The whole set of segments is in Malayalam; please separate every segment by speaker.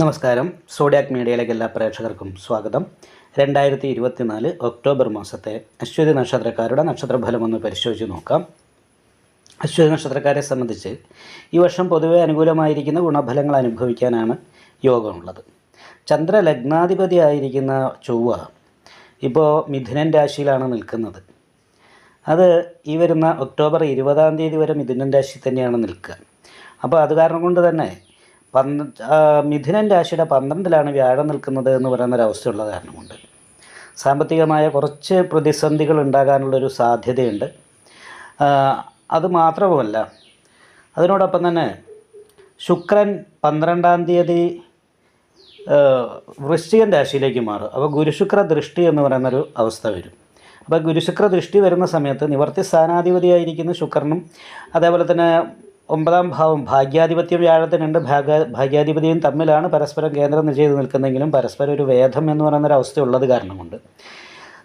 Speaker 1: നമസ്കാരം. സോഡിയാക് മീഡിയയിലേക്ക് എല്ലാ പ്രേക്ഷകർക്കും സ്വാഗതം. രണ്ടായിരത്തി ഇരുപത്തിനാല് ഒക്ടോബർ മാസത്തെ അശ്വതി നക്ഷത്രക്കാരുടെ നക്ഷത്രഫലം ഒന്ന് പരിശോധിച്ച് നോക്കാം. അശ്വതി നക്ഷത്രക്കാരെ സംബന്ധിച്ച് ഈ വർഷം പൊതുവെ അനുകൂലമായിരിക്കുന്ന ഗുണഫലങ്ങൾ അനുഭവിക്കാനാണ് യോഗമുള്ളത്. ചന്ദ്രലഗ്നാധിപതി ആയിരിക്കുന്ന ചൊവ്വ ഇപ്പോൾ മിഥുനൻ രാശിയിലാണ് നിൽക്കുന്നത്. അത് ഈ വരുന്ന ഒക്ടോബർ ഇരുപതാം തീയതി വരെ മിഥുനൻ രാശി തന്നെയാണ് നിൽക്കുക. അപ്പോൾ അത് കാരണം കൊണ്ട് തന്നെ പന്ത്ര മിഥുനൻ രാശിയുടെ പന്ത്രണ്ടിലാണ് വ്യാഴം നിൽക്കുന്നത് എന്ന് പറയുന്ന ഒരവസ്ഥയുള്ള കാരണമുണ്ട്. സാമ്പത്തികമായ കുറച്ച് പ്രതിസന്ധികൾ ഉണ്ടാകാനുള്ളൊരു സാധ്യതയുണ്ട്. അത് മാത്രവുമല്ല അതിനോടൊപ്പം തന്നെ ശുക്രൻ പന്ത്രണ്ടാം തീയതി വൃശ്ചികൻ രാശിയിലേക്ക് മാറും. അപ്പോൾ ഗുരുശുക്ര ദൃഷ്ടി എന്ന് പറയുന്നൊരു അവസ്ഥ വരും. അപ്പോൾ ഗുരുശുക്ര ദൃഷ്ടി വരുന്ന സമയത്ത് നിവർത്തി സ്ഥാനാധിപതിയായിരിക്കുന്ന ശുക്രനും അതേപോലെ തന്നെ ഒമ്പതാം ഭാവം ഭാഗ്യാധിപത്യം വ്യാഴത്തിനുണ്ട് ഭാഗ്യ ഭാഗ്യാധിപതിയും തമ്മിലാണ് പരസ്പരം കേന്ദ്രം ചെയ്ത് നിൽക്കുന്നതെങ്കിലും പരസ്പരം ഒരു വേദം എന്ന് പറയുന്നൊരു അവസ്ഥ ഉള്ളത് കാരണം കൊണ്ട്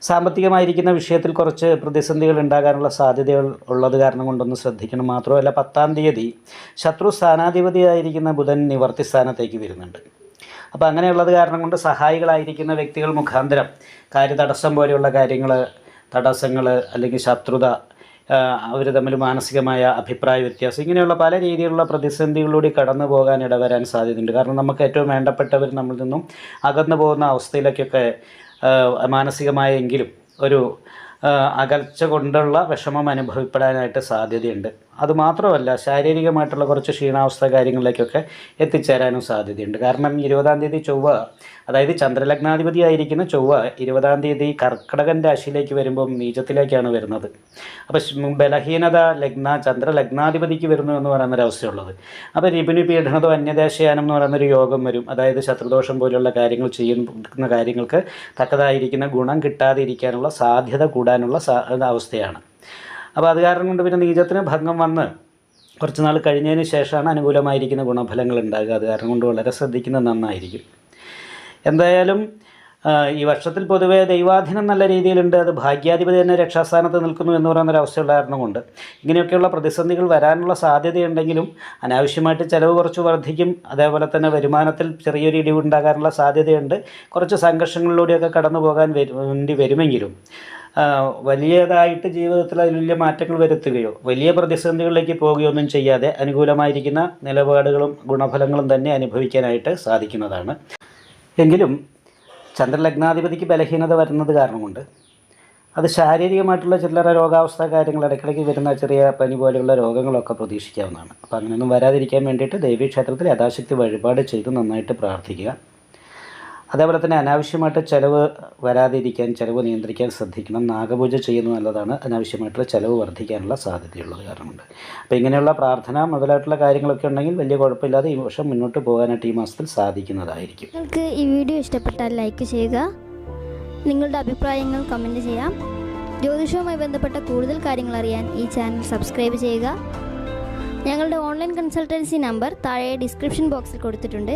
Speaker 1: സാമ്പത്തികമായിരിക്കുന്ന വിഷയത്തിൽ കുറച്ച് പ്രതിസന്ധികൾ ഉണ്ടാകാനുള്ള സാധ്യതകൾ ഉള്ളത് കാരണം കൊണ്ടൊന്ന് ശ്രദ്ധിക്കണം. മാത്രമല്ല പത്താം തീയതി ശത്രു സ്ഥാനാധിപതിയായിരിക്കുന്ന ബുധൻ നിവർത്തി സ്ഥാനത്തേക്ക് വരുന്നുണ്ട്. അപ്പോൾ അങ്ങനെയുള്ളത് കാരണം കൊണ്ട് സഹായികളായിരിക്കുന്ന വ്യക്തികൾ മുഖാന്തരം കാര്യതടസ്സം പോലെയുള്ള കാര്യങ്ങൾ തടസ്സങ്ങൾ അല്ലെങ്കിൽ ശത്രുത അവർ തമ്മിൽ മാനസികമായ അഭിപ്രായ വ്യത്യാസം ഇങ്ങനെയുള്ള പല രീതിയിലുള്ള പ്രതിസന്ധികളിലൂടെ കടന്നു പോകാൻ ഇടവരാൻ സാധ്യതയുണ്ട്. കാരണം നമുക്ക് ഏറ്റവും വേണ്ടപ്പെട്ടവർ നമ്മളിൽ നിന്നും അകന്നു പോകുന്ന അവസ്ഥയിലേക്കൊക്കെ മാനസികമായെങ്കിലും ഒരു അകൽച്ച കൊണ്ടുള്ള വിഷമം അനുഭവപ്പെടാനായിട്ട് സാധ്യതയുണ്ട്. അതുമാത്രമല്ല ശാരീരികമായിട്ടുള്ള കുറച്ച് ക്ഷീണാവസ്ഥ കാര്യങ്ങളിലേക്കൊക്കെ എത്തിച്ചേരാനും സാധ്യതയുണ്ട്. കാരണം ഇരുപതാം തീയതി ചൊവ്വ അതായത് ചന്ദ്രലഗ്നാധിപതി ആയിരിക്കുന്ന ചൊവ്വ ഇരുപതാം തീയതി കർക്കടകൻ രാശിയിലേക്ക് വരുമ്പോൾ നീചത്തിലേക്കാണ് വരുന്നത്. അപ്പോൾ ബലഹീനത ലഗ്ന ചന്ദ്രലഗ്നാധിപതിക്ക് വരുന്നു എന്ന് പറയുന്ന ഒരവസ്ഥയുള്ളത് അപ്പോൾ രിപുനി പീഡനതോ അന്യദേശയാനം എന്ന് പറയുന്നൊരു യോഗം വരും. അതായത് ശത്രുദോഷം പോലുള്ള കാര്യങ്ങൾ ചെയ്യുന്ന കാര്യങ്ങൾക്ക് തക്കതായിരിക്കുന്ന ഗുണം കിട്ടാതിരിക്കാനുള്ള സാധ്യത കൂടാനുള്ള അവസ്ഥയാണ്. അപ്പോൾ അത് കാരണം കൊണ്ട് പിന്നെ നീചത്തിന് ഭംഗം വന്ന് കുറച്ച് നാൾ കഴിഞ്ഞതിന് ശേഷമാണ് അനുകൂലമായിരിക്കുന്ന ഗുണഫലങ്ങൾ ഉണ്ടാകുക. അത് കാരണം കൊണ്ട് വളരെ ശ്രദ്ധിക്കുന്നത് നന്നായിരിക്കും. എന്തായാലും ഈ വർഷത്തിൽ പൊതുവേ ദൈവാധീനം നല്ല രീതിയിലുണ്ട്. അത് ഭാഗ്യാധിപതി തന്നെ രക്ഷാസ്ഥാനത്ത് നിൽക്കുന്നു എന്ന് പറയുന്ന അവസ്ഥയുള്ള കാരണം കൊണ്ട്. ഇങ്ങനെയൊക്കെയുള്ള പ്രതിസന്ധികൾ വരാനുള്ള സാധ്യതയുണ്ടെങ്കിലും അനാവശ്യമായിട്ട് ചിലവ് കുറച്ച് വർദ്ധിക്കും. അതേപോലെ തന്നെ വരുമാനത്തിൽ ചെറിയൊരു ഇടിവുണ്ടാകാനുള്ള സാധ്യതയുണ്ട്. കുറച്ച് സംഘർഷങ്ങളിലൂടെയൊക്കെ കടന്നു പോകാൻ വേണ്ടി വരുമെങ്കിലും വലിയതായിട്ട് ജീവിതത്തിൽ അതിൽ വലിയ മാറ്റങ്ങൾ വരുത്തുകയോ വലിയ പ്രതിസന്ധികളിലേക്ക് പോവുകയോ ഒന്നും ചെയ്യാതെ അനുകൂലമായിരിക്കുന്ന നിലപാടുകളും ഗുണഫലങ്ങളും തന്നെ അനുഭവിക്കാനായിട്ട് സാധിക്കുന്നതാണ്. എങ്കിലും ചന്ദ്രലഗ്നാധിപതിക്ക് ബലഹീനത വരുന്നത് കാരണം കൊണ്ട് അത് ശാരീരികമായിട്ടുള്ള ചില്ലറ രോഗാവസ്ഥ കാര്യങ്ങൾ ഇടയ്ക്കിടയ്ക്ക് വരുന്ന ചെറിയ പനി പോലെയുള്ള രോഗങ്ങളൊക്കെ പ്രതീക്ഷിക്കാവുന്നതാണ്. അപ്പോൾ അങ്ങനെയൊന്നും വരാതിരിക്കാൻ വേണ്ടിയിട്ട് ദേവീക്ഷേത്രത്തിൽ യഥാശക്തി വഴിപാട് ചെയ്ത് നന്നായിട്ട് പ്രാർത്ഥിക്കുക. അതേപോലെ തന്നെ അനാവശ്യമായിട്ട് ചിലവ് വരാതിരിക്കാൻ ചിലവ് നിയന്ത്രിക്കാൻ ശ്രദ്ധിക്കണം. നാഗപൂജ ചെയ്യുന്നത് നല്ലതാണ്. അനാവശ്യമായിട്ടുള്ള ചിലവ് വർദ്ധിക്കാനുള്ള സാധ്യതയുള്ളത് കാരണമുണ്ട്. അപ്പോൾ ഇങ്ങനെയുള്ള പ്രാർത്ഥന മുതലായിട്ടുള്ള കാര്യങ്ങളൊക്കെ ഉണ്ടെങ്കിൽ വലിയ കുഴപ്പമില്ലാതെ ഈ വർഷം മുന്നോട്ട് പോകാനായിട്ട് ഈ മാസത്തിൽ സാധിക്കുന്നതായിരിക്കും.
Speaker 2: നിങ്ങൾക്ക് ഈ വീഡിയോ ഇഷ്ടപ്പെട്ടാൽ ലൈക്ക് ചെയ്യുക. നിങ്ങളുടെ അഭിപ്രായങ്ങൾ കമന്റ് ചെയ്യാം. ജ്യോതിഷവുമായി ബന്ധപ്പെട്ട കൂടുതൽ കാര്യങ്ങൾ അറിയാൻ ഈ ചാനൽ സബ്സ്ക്രൈബ് ചെയ്യുക. ഞങ്ങളുടെ ഓൺലൈൻ കൺസൾട്ടൻസി നമ്പർ താഴെ ഡിസ്ക്രിപ്ഷൻ ബോക്സിൽ കൊടുത്തിട്ടുണ്ട്.